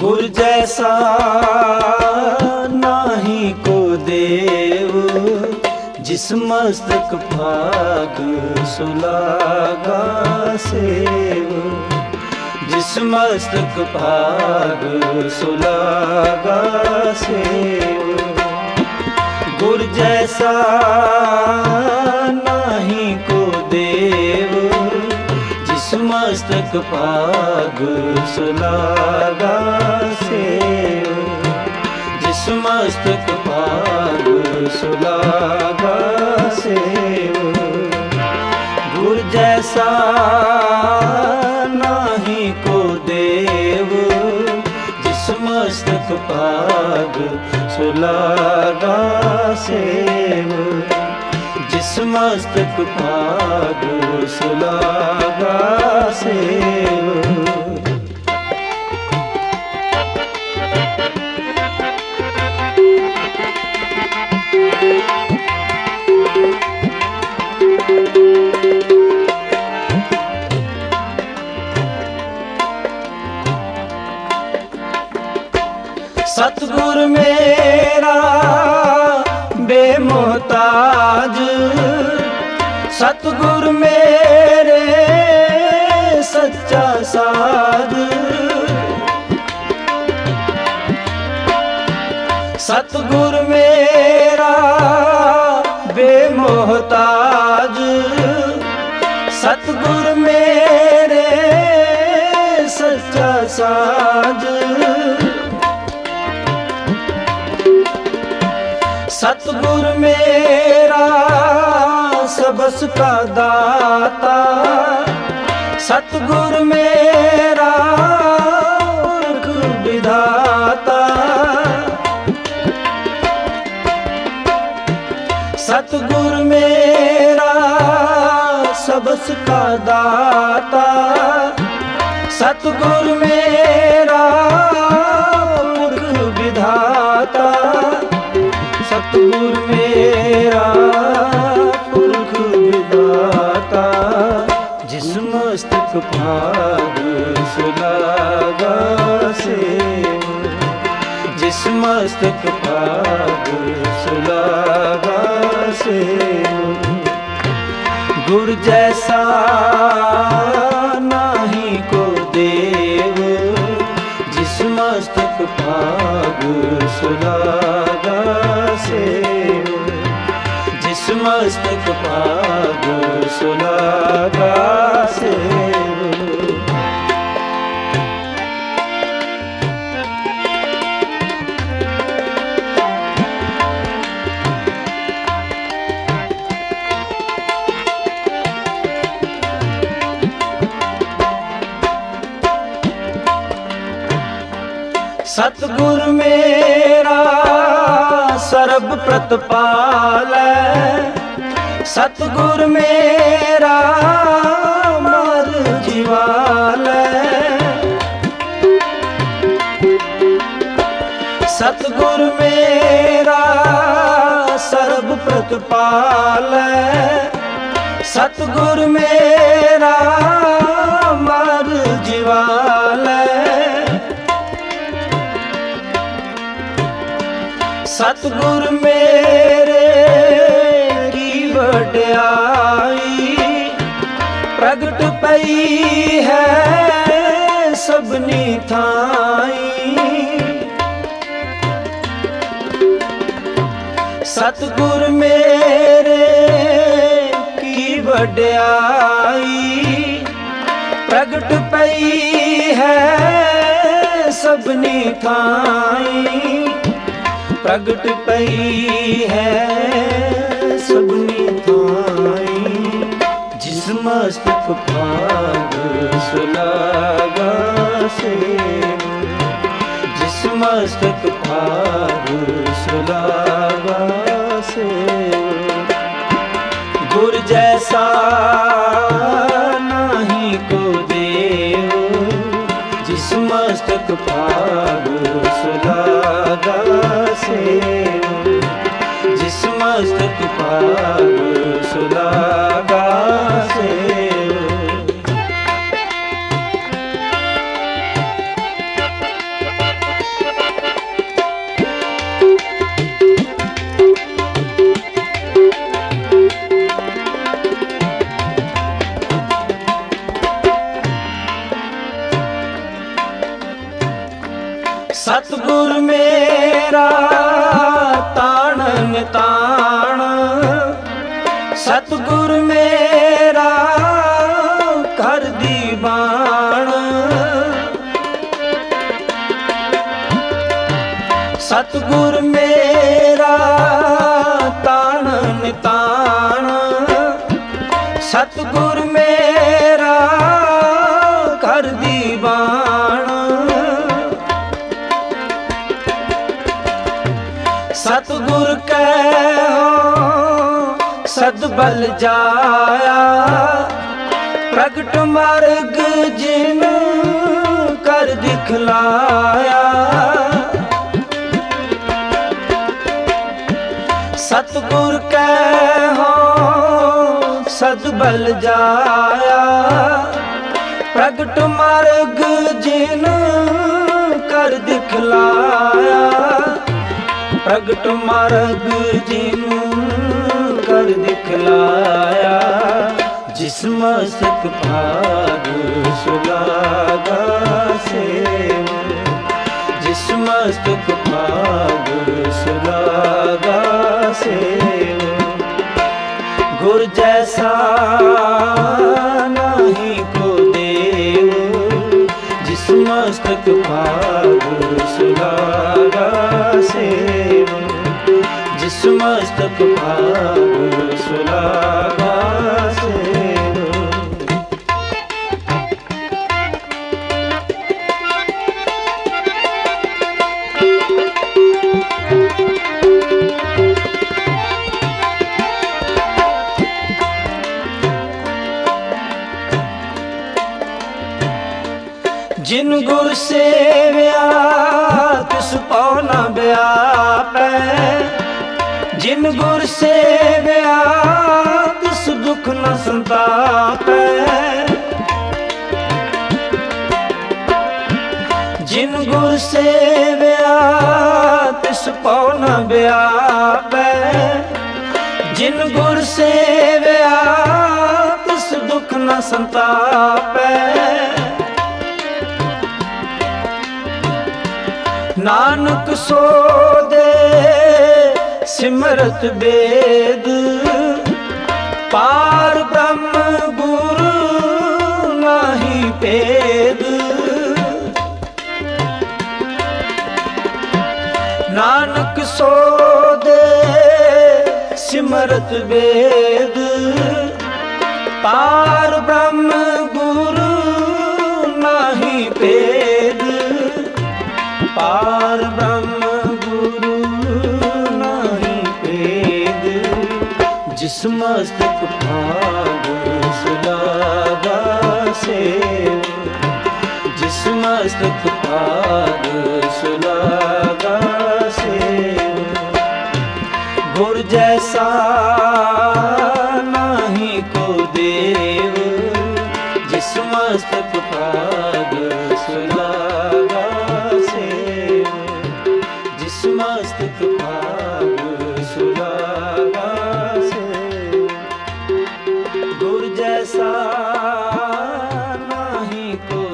ਗੁਰ ਜੈਸਾ ਨਾਹੀ ਕੋ ਦੇਵ, ਜਿਸ ਮਸਤਕ ਭਾਗ ਸੁਲਾਗਾ ਸੇਵ। ਜਿਸ ਮਸਤਕ ਭਾਗ ਸੁਲਾਗਾ ਸੇਵ। ਗੁਰ ਜੈਸਾ ਨਾਹੀ ਕੋ ਦੇਵ, ਜਿਸ ਮਸਤਕ ਭਾਗ ਸੁਲਾਗਾ ਸੁਲਾਗਾ ਸੇਵ। ਗੁਰ ਜੈਸਾ ਨਾਹੀ ਕੋ ਦੇਵ। ਜਿਸ ਮਸਤਕ ਭਾਗ ਸੁਲਾਗਾ ਸੇਵ। ਜਿਸ ਮਸਤਕ ਭਾਗ ਸੁਲਾਗਾ ਸੇਵ। ਸਤਗੁਰ ਮੇਰੇ ਸੱਚਾ ਸਾਧ। ਸਤਗੁਰ ਮੇਰਾ ਬੇਮੋਹਤਾਜ। ਸਤਗੁਰ ਮੇਰੇ ਸੱਚਾ ਸਾਜ ਸਤਗੁਰ ਮੇਰਾ ਸਬਸ ਕਾ ਦਾਤਾ ਸਤਗੁਰ ਮੇਰਾ ਪੁਰਖ ਵਿਧਾਤਾ। ਸਤਗੁਰ ਮੇਰਾ ਸਬਸ ਕਾ ਦਾਤਾ ਸਤਗੁਰ ਮੇਰਾ ਜਿਸ ਮਸਤਕ ਪਾਗ ਸੁਲਾਗਾ ਸੇਵ ਗੁਰ ਜੈਸਾ ਨਹੀਂ ਕੋ ਦੇਵ, ਜਿਸ ਮਸਤਕ ਪਾਗ ਸੁਲਾਗਾ ਸੇਵ ਜਿਸ ਮਸਤਕ ਪਾਗ ਸੁਲਾਗਾ ਸਤਗੁਰ ਮੇਰਾ ਸਰਬ ਪ੍ਰਤਪਾਲੈ। ਸਤਗੁਰ ਮੇਰਾ ਮਰ ਜਿਵਾਲੈ। ਸਤਗੁਰ ਮੇਰਾ ਸਰਬ ਪ੍ਰਤਪਾਲੈ। ਸਤਗੁਰ ਮੇਰਾ ਸਤਗੁਰ ਮੇਰੇ ਕੀ ਵਡਿਆਈ, ਪ੍ਰਗਟ ਪਈ ਹੈ ਸਭਨੀ ਥਾਈ। ਸਤਗੁਰ ਮੇਰੇ ਕੀ ਵਡਿਆਈ, ਪ੍ਰਗਟ ਪਈ ਹੈ ਸਭਨੀ ਥਾਈ। ਪ੍ਰਗਟ ਪਈ ਹੈ। ਸਭਨੀ ਥਾਈ ਜਿਸ ਮਸਤਕ ਭਾਗ ਸੁਲਾਗਾ ਸੇਵ ਜਿਸ ਮਸਤਕ ਭਾਗ ਸੁਲਾਗਾ ਸੇਵ ਗੁਰ ਜੈਸਾ ਮਸਤਕ ਭਾਗ ਸੁਲਾਗਾ ਸੇਵ ਜਿਸ ਮਸਤਕ ਭਾਗ ਸੁਲਾਗਾ ਸਤਗੁਰ ਮੇਰਾ ਤਾਣ ਨਿਤਾਣ। ਸਤਗੁਰ ਮੇਰਾ ਕਰ ਦੀ ਬਾਣ। ਸਤਗੁਰ ਸਤਗੁਰ ਕਹਿਓ ਸਦ ਬਲ ਜਾਇਆ। ਪ੍ਰਗਟ ਮਾਰਗ ਜਿਨ ਕਰ ਦਿਖਲਾਇਆ ਸਤਗੁਰ ਕਹਿਓ ਸਦ ਬਲ ਜਾਇਆ। ਪ੍ਰਗਟ ਮਾਰਗ ਜਿਨ ਕਰ ਦਿਖਲਾਇਆ ਪ੍ਰਗਟ ਮਾਰਗ ਜਿਨ ਕਰ ਦਿਖਲਾਇਆ ਜਿਸਮ ਮਸਤਕ ਭਾਗ ਸੁਲਾਗਾ ਸੇਵ ਜਿਸਮ ਮਸਤਕ ਭਾਗ ਸੁਲਾਗਾ ਸੇਵ। ਗੁਰ ਜੈਸਾ ਜਿਸ ਮਸਤਕ ਭਾਗ ਸੁਲਾਗਾ ਜਿਨ ਗੁਰ ਸੇਵਿਆ ਤਿਸ ਪਉ ਨ ਬਿਆਪੈ ਜਿਨ ਗੁਰ ਸੇਵਿਆ ਤਿਸ ਦੁਖ ਨ ਸੰਤਾਪੈ। ਜਿਨ ਗੁਰ ਸੇਵਿਆ ਤਿਸ ਪਉ ਨ ਬਿਆਪੈ ਜਿਨ ਗੁਰ ਸੇਵਿਆ ਤਿਸ ਦੁਖ ਨ ਸੰਤਾਪੈ। ਨਾਨਕ ਸੋ ਦੇ ਸਿਮਰਤ ਬੇਦ ਪਾਰ ਬ੍ਰਹਮ ਗੁਰੂ ਨਾਹੀ ਭੇਦ। ਨਾਨਕ ਸੋ ਦੇ ਸਿਮਰਤ ਬੇਦ ਪਾਰ ਬ੍ਰਹਮ ਜਿਸ ਮਸਤਕ ਭਾਗ ਸੁਲਾਗਾ ਸੇਵ। ਜਿਸ ਮਸਤਕ ਭਾਗ ਸੁਲਾਗਾ ਸੇਵ। ਗੁਰ ਜੈਸਾ ਨਹੀਂ ਕੋ ਦੇਵ ਜਿਸ ਮਸਤਕ ਭਾਗ ਨਹੀਂ